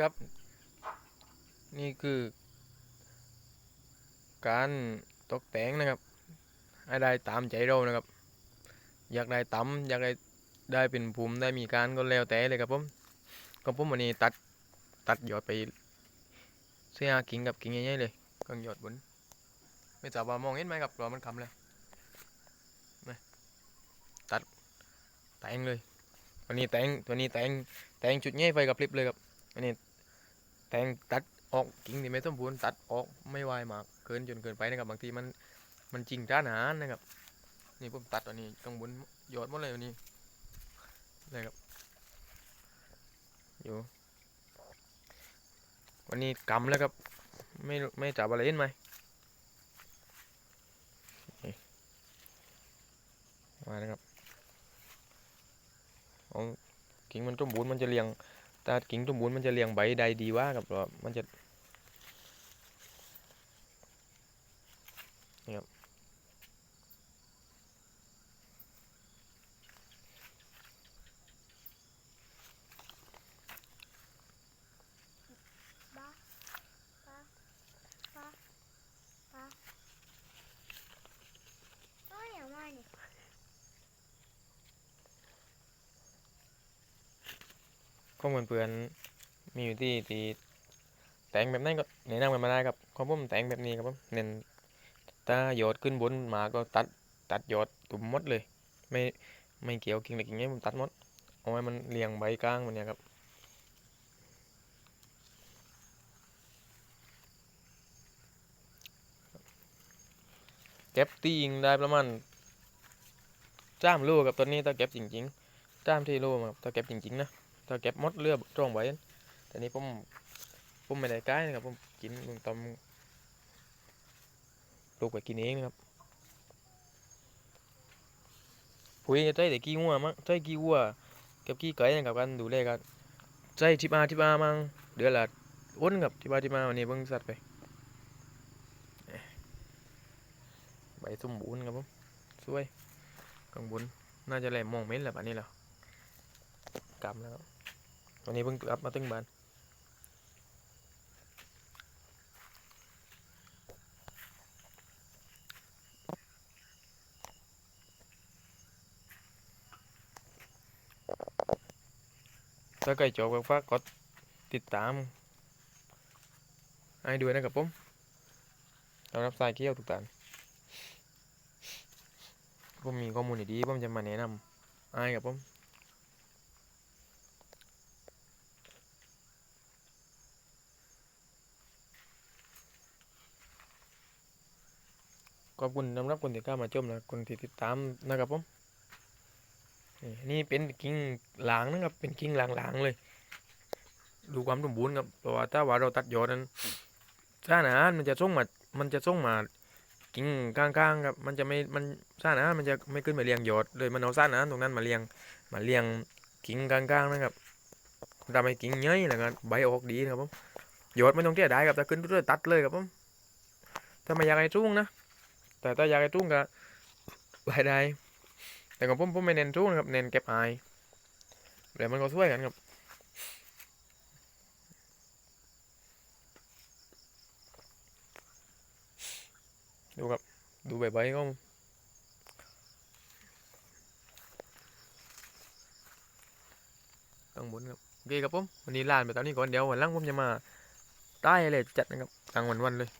ครับ นี่คือ การตกแต่งนะครับ ให้ได้ตามใจเรานะครับ อยากได้ต่ำอยากได้ได้เป็นภูมิได้มีการก็แล้วแต่เลยครับผมก็ผมวันนี้ตัดตัดยอดไปเสียกิ่งกับกิ่งใหญ่ๆเลยกังยอดบนไม่ทราบว่ามองเห็นไหมครับรอมันคำเลยมตัดแต่งเลยวันนี้แต่งตัวนี้แต่งแต่งจุดใหญ่ไฟกับพริบเลยครับ อันนี้แทงตัดออกกิ่งที่ไม่สมบูรณ์ตัดออกไม่ไหวมากเกินจนเกินไปนะครับบางทีมันมันจริงจ้าหนารนะครับ นี่ผมตัดอันนี้ข้างบนยอดหมดเลยอันนี้นะครับอยู่ วันนี้กำแล้วครับ ไม่ไม่จับอะไรเห็นไหมมานะครับของกิ่งมันสมบูรณ์มันจะเรียง ตากิ่งตุ้มบุญมันจะเรียงใบใดดีว่ากับว่ามันจะนี่ครับ ข้อมูลเพื่อนมีอยู่ที่ที่แต่งแบบนั้นก็แนะนำกันมาได้ครับของผมแต่งแบบนี้ครับผมเน้นถ้าโยดขึ้นบนมาก็ตัดตัดโยดตุ่มมดเลย ไม่ไม่เกี่ยวกิ่งเล็กกิ่งนี้ผมตัดมดเอาไว้มันเรียงใบกลางมันเนี่ยครับเก็บตียิงได้ประมาณจ้ามลูกกับตัวนี้ถ้าเก็บจริงๆจ้ามที่ลูกครับถ้าเก็บจริงๆนะ ถ้าเก็บมดเรือตรงไว้แต่นี้ผมผมไม่ได้ใกล้นะครับผมกินลุงตำปลูกไปกินเองนะครับปุ๋ยจะใช้แต่กี่งัวมั้งใช้กี่วัวกับกี่ไก่นะครับกันดูแลกันใช้ทิบอาทิบามั่งเดือนละอ้นกับทิบอาทิบาวันนี้เพิ่งสัตว์ไปใบสมบูรณ์ครับผมสวยข้างบนน่าจะแหลมมองเม็ดแหละป่านนี้แล้วกำแล้ว วันนี้เพิ่งกลับมาตึงบ้านถ้าใครชอบก็ฝากกดติดตามให้ด้วยนะครับผมสำหรับสายเที่ยวทุกท่านผมมีข้อมูลดีๆผมจะมาแนะนำให้กับผม ขอบคุณสำหรับคนที่เข้ามาชมนะคนที่ติดตามนะครับผมนี่เป็นกิ่งหลางนะครับเป็นกิ่งหลางๆเลย ดูความสมบูรณ์ครับเพราะว่าถ้าว่าเราตัดยอดนั้นสารอาหารมันจะส่งมามันจะส่งมากิ่งก้างๆครับมันจะไม่มันสารอาหารมันจะไม่ขึ้นมาเลียงยอดเลยมันเอาสารอาหารตรงนั้นมาเลียงมาเลียงกิ่งก้างๆนะครับทำให้กิ่งเย้ยแล้วก็ใบออกดีนะครับผมยอดไม่ต้องเที่ยได้ครับถ้าขึ้นเรื่อยตัดเลยครับผมถ้าไม่อยากให้รุ่งนะ แต่ถ้าอยากให้ตุ้งก็ไปได้ แต่ของผมผมไม่เน้นตุ้งนะครับ เน้นเก็บอายเดี๋ยวมันก็ช่วยกันครับดูครับ ดูใบใบก็ข้างบนครับโอเคครับผม วันนี้ลานไปตอนนี้ก่อนเดี๋ยววันหลังผมจะมาใต้อะไรจัดนะครับกลางวันวันเลย